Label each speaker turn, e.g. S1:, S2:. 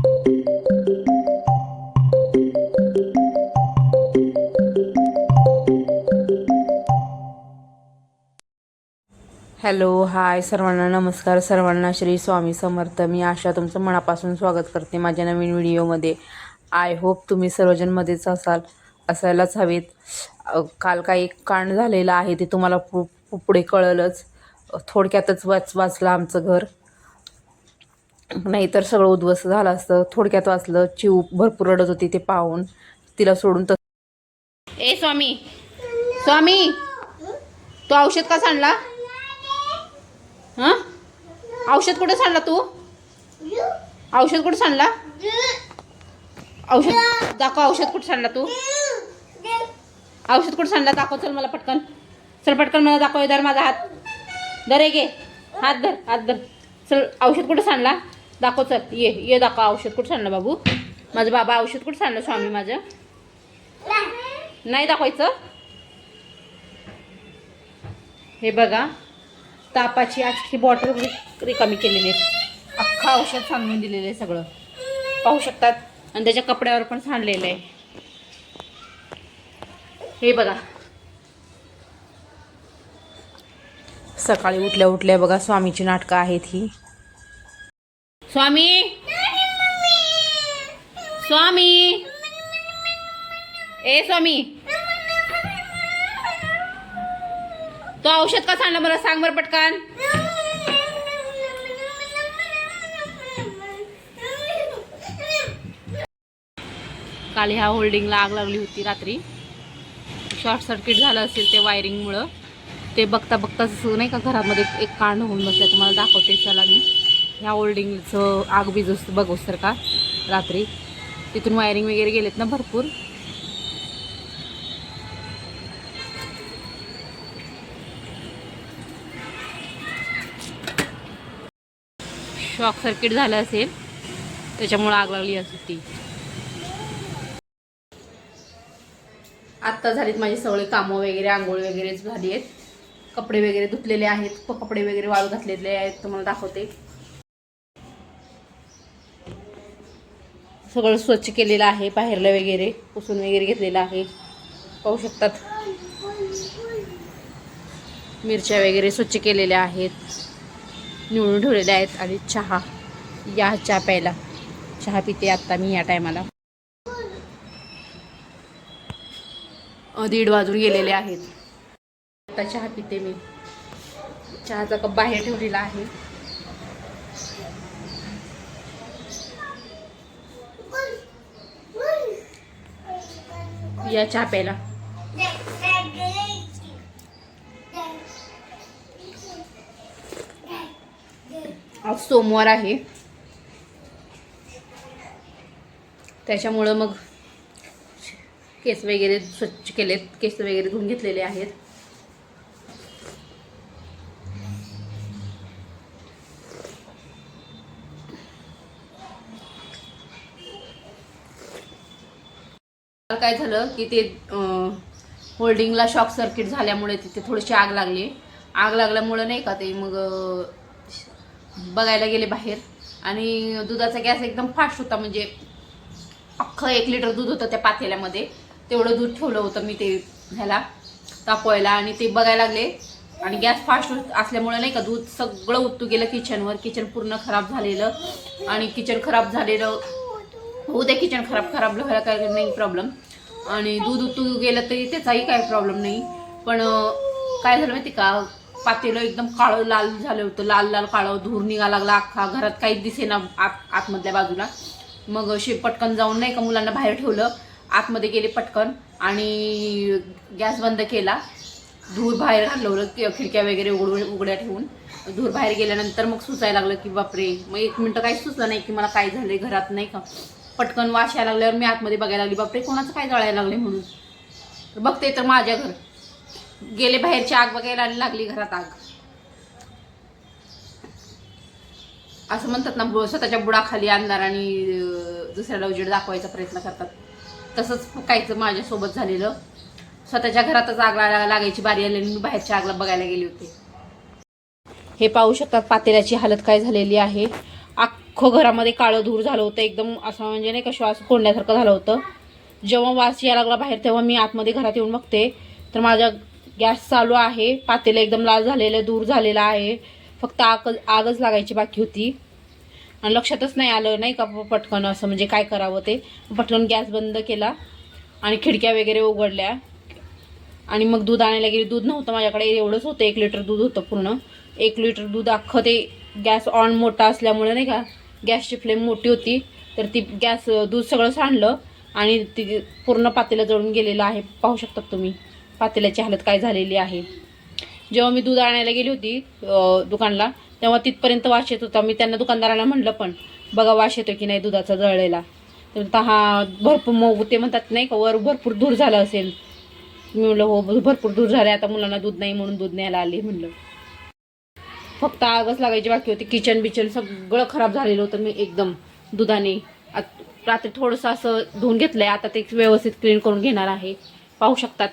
S1: Hello hi सर्वांना नमस्कार. सर्वांना श्री स्वामी समर्थ. मी आशा तुमचं मनापासून स्वागत करते माझ्या नवीन व्हिडिओमध्ये. आय होप तुम्ही सर्वजणमध्येच असाल असायलाच हवेत. काल काही कांड झालेलं आहे ते तुम्हाला पु पुढे कळलंच. थोडक्यातच वाच वाचलं आमचं घर. नाहीतर सगळं उद्ध्वस्त झालं असतं. थोडक्यात वाचलं चिव भरपूर रडत होती ते पाहून. तिला सोडून तर
S2: ए स्वामी. स्वामी. तू औषध का सांडला? हा? औषध कुठं सांडला तू? औषध कुठं सांडला? औषध दाखव औषध कुठं सांडला तू? औषध कुठं सांडला? दाखव चल मला पटकन. चल पटकन मला दाखव धर माझा हात. धर एक घे. हात धर हात धर. चल औषध कुठं सांडला? दाखव चल ये ये दाखव औषध कुठं सांडलं बाबू? माझं बाबा औषध कुठं सांडलं स्वामी माझं? नाही दाखवायचं? हे बघा तापाची आजची बॉटल रिकामी केलेली आहे. अख्खा औषध सांगून दिलेलं आहे सगळं. पाहू शकतात? आणि त्याच्या कपड्यावर पण सांडलेलं आहे. हे बघा.
S1: सकाळी उठल्या उठल्या बघा स्वामीची नाटकं आहेत ही.
S2: स्वामी? स्वामी? ए स्वामी. तो औषध का सांगलं मला सांग बरं पटकन. काल ह्या होल्डिंगला आग लागली होती रात्री. शॉर्ट सर्किट झालं असेल ते वायरिंगमुळं ते बघता बघताच नाही का घरामध्ये एक कांड होऊन बसलं तुम्हाला दाखवते चला मी. ह्या होल्डिंगचं आग बीज बघूस तर का? रात्री. तिथून वायरिंग वगैरे गेलेत ना भरपूर. शॉक सर्किट झालं असेल त्याच्यामुळे आग लागली असेल ती आत्ता झालीत माझी सगळे कामं वगैरे आंघोळ वगैरे झाली आहेत. कपडे वगैरे धुतलेले आहेत कपडे वगैरे वाळू घातलेले आहेत तुम्हाला दाखवते. सगळं स्वच्छ केलेलं आहे बाहेरला वगैरे पुसून वगैरे घेतलेलं आहे. पाहू शकतात. मिरच्या वगैरे स्वच्छ केलेल्या आहेत. निवडून ठेवलेल्या आहेत आणि चहा. या चहा प्यायला. चहा पिते आत्ता मी या टायमाला. दीड वाजून गेलेले आहेत. आता चहा पिते मी. चहाचा कप बाहेर ठेवलेला आहे. या चहा प्यायला आज सोमवार आहे. त्याच्यामुळं मग केस वगैरे स्वच्छ केलेत केस वगैरे धुवून घेतलेले आहेत. काय झालं की ते होल्डिंगला शॉक सर्किट झाल्यामुळे तिथे थोडीशी आग लागली. आग लागल्यामुळं नाही का ते मग बघायला गेले बाहेर. आणि दुधाचा गॅस एकदम फास्ट होता म्हणजे अख्खं एक लिटर दूध होतं त्या पातेल्यामध्ये. तेवढं दूध ठेवलं होतं मी ते ह्याला तापवायला. आणि ते बघायला लागले. आणि गॅस फास्ट असल्यामुळे नाही का दूध सगळं उत्तू गेलं किचनवर किचन पूर्ण खराब झालेलं. आणि किचन खराब झालेलं होऊ दे किचन खराब खराब व्हायला काय नाही प्रॉब्लेम आणि दूध उतू गेलं तरी त्याचाही काही प्रॉब्लेम नाही. पण काय झालं माहिती का? पातेलं एकदम काळं लाल झालं होतं. लाल लाल काळं धूर निघा लागला अख्खा. घरात काहीच दिसेना आत आतमधल्या बाजूला. मग असे पटकन जाऊन नाही का मुलांना बाहेर ठेवलं. आतमध्ये गेले पटकन आणि गॅस बंद केला. धूर बाहेर घालवलं की खिडक्या वगैरे उघडून उघड्या ठेवून. धूर बाहेर गेल्यानंतर मग सुचायला लागलं की बापरे मग एक मिनटं काहीच सुचलं नाही की मला काय झालं घरात नाही का? पटकन वाश यायला लागल्यावर मी आतमध्ये बघायला लागली बापरे कोणाचं काय जळायला लागले म्हणून. तर बघते तर माझ्या घर. गेले बाहेरची आग बघायला लागली घरात आग. असं म्हणतात ना स्वतःच्या बुडाखाली आणणार आणि दुसऱ्याला उजेड दाखवायचा प्रयत्न करतात. तसंच काहीचं माझ्यासोबत झालेलं. स्वतःच्या घरातच आग लागायची बारी आली आणि मी बाहेरच्या आगला बघायला गेले होते. हे पाहू शकतात पातेल्याची हालत काय झालेली आहे. अख्खं घरामध्ये काळं धूर झालं होतं एकदम असं म्हणजे नाही का श्वास कोंडल्यासारखं झालं होतं. जेव्हा वास यायला लागला बाहेर तेव्हा मी आतमध्ये घरात येऊन बघते. तर माझा गॅस चालू आहे पातेलं एकदम लाल झालेलं दूर झालेलं आहे. फक्त आग आगच लागायची बाकी होती. आणि लक्षातच नाही आलं नाही का पटकन असं म्हणजे काय करावं ते. पटकन गॅस बंद केला आणि खिडक्या वगैरे उघडल्या. आणि मग दूध आणायला गेली. दूध नव्हतं माझ्याकडे एवढंच होतं. एक लिटर दूध होतं पूर्ण. एक लिटर दूध अख्खं ते गॅस ऑन मोठा असल्यामुळे नाही का गॅसची फ्लेम मोठी होती तर ती गॅस दूध सगळं सांडलं आणि ती पूर्ण पातेलं जळून गेलेलं आहे. पाहू शकतात तुम्ही पातेल्याची हालत काय झालेली आहे. जेव्हा मी दूध आणायला गेली होती दुकानला तेव्हा तिथपर्यंत वास येत होता. मी त्यांना दुकानदाराला म्हणलं पण बघा वास येतो की नाही दुधाचा जळलेला. तर हा भरपूर मग ते म्हणतात नाही का वर भरपूर दूर झालं असेल. मी म्हणलं हो भरपूर दूर झालं आता मुलांना दूध नाही म्हणून दूध न्यायला आली. म्हणलं. फक्त आगच लागायची बाकी होती. किचन बिचन सगळं खराब झालेलं होतं. मी एकदम दुधाने रात्री थोडंसं असं धुवून घेतलंय. आता ते व्यवस्थित क्लीन करून घेणार आहे. पाहू शकतात.